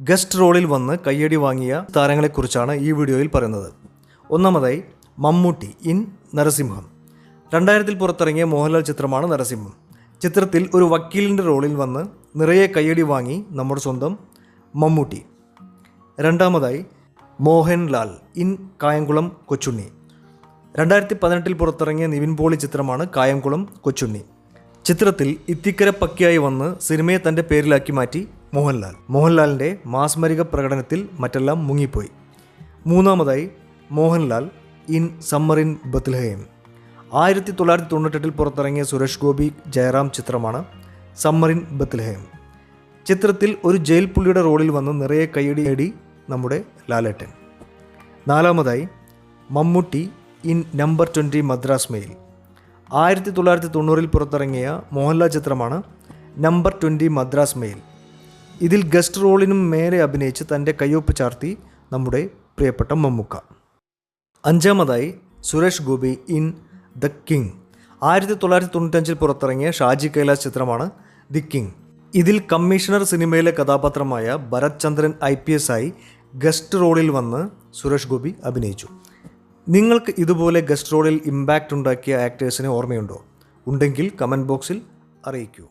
Guest റോളിൽ വന്ന് കയ്യടി വാങ്ങിയ താരങ്ങളെക്കുറിച്ചാണ് ഈ വീഡിയോയിൽ പറയുന്നത്. ഒന്നാമതായി മമ്മൂട്ടി ഇൻ നരസിംഹം. രണ്ടായിരത്തിൽ പുറത്തിറങ്ങിയ മോഹൻലാൽ ചിത്രമാണ് നരസിംഹം. ചിത്രത്തിൽ ഒരു വക്കീലിന്റെ റോളിൽ വന്ന് നിറയെ കയ്യടി വാങ്ങി നമ്മുടെ സ്വന്തം മമ്മൂട്ടി. രണ്ടാമതായി മോഹൻലാൽ ഇൻ കായംകുളം കൊച്ചുണ്ണി. രണ്ടായിരത്തി പതിനെട്ടിൽ പുറത്തിറങ്ങിയ നിവിൻ പോളി ചിത്രമാണ് കായംകുളം കൊച്ചുണ്ണി. ചിത്രത്തിൽ ഇത്തിക്കര പക്കിയായി വന്ന് സിനിമയെ തന്റെ പേരിലാക്കി മാറ്റി മോഹൻലാൽ. മോഹൻലാലിന്റെ മാസ്മരിക പ്രകടനത്തിൽ മറ്റെല്ലാം മുങ്ങിപ്പോയി. മൂന്നാമതായി Mohanlal in summer in Bethlehem ആയിരത്തി തൊള്ളായിരത്തി തൊണ്ണൂറ്റെട്ടിൽ പുറത്തിറങ്ങിയ സുരേഷ് ഗോപി ജയറാം ചിത്രമാണ് സമ്മർ ഇൻ ബത്ലഹേം ചിത്രത്തിൽ ഒരു ജയിൽ പുള്ളിയുടെ റോളിൽ വന്ന് നിറയെ കൈയടി നേടി നമ്മുടെ ലാലേട്ടൻ. നാലാമതായി Mammootty in number twenty Madras mail. ആയിരത്തി തൊള്ളായിരത്തി തൊണ്ണൂറിൽ പുറത്തിറങ്ങിയ മോഹൻലാൽ ചിത്രമാണ് നമ്പർ ട്വന്റി മദ്രാസ് മെയിൽ. ഇതിൽ ഗസ്റ്റ് റോളിനും മേലെ അഭിനയിച്ച് തന്റെ കയ്യൊപ്പ് ചാർത്തി നമ്മുടെ പ്രിയപ്പെട്ട മമ്മുക്ക. അഞ്ചാമതായി Suresh Gopi in the king. ആയിരത്തി തൊള്ളായിരത്തി തൊണ്ണൂറ്റഞ്ചിൽ പുറത്തിറങ്ങിയ ഷാജി കൈലാസ് ചിത്രമാണ് ദി കിങ്. ഇതിൽ കമ്മീഷണർ സിനിമയിലെ കഥാപാത്രമായ Bharath Chandran I P S ആയി ഗസ്റ്റ് റോളിൽ വന്ന് സുരേഷ് ഗോപി അഭിനയിച്ചു. നിങ്ങൾക്ക് ഇതുപോലെ ഗസ്റ്റ് റോളിൽ ഇമ്പാക്റ്റ് ഉണ്ടാക്കിയ ആക്ടേഴ്സിനെ ഓർമ്മയുണ്ടോ? ഉണ്ടെങ്കിൽ കമന്റ് ബോക്സിൽ അറിയിക്കൂ.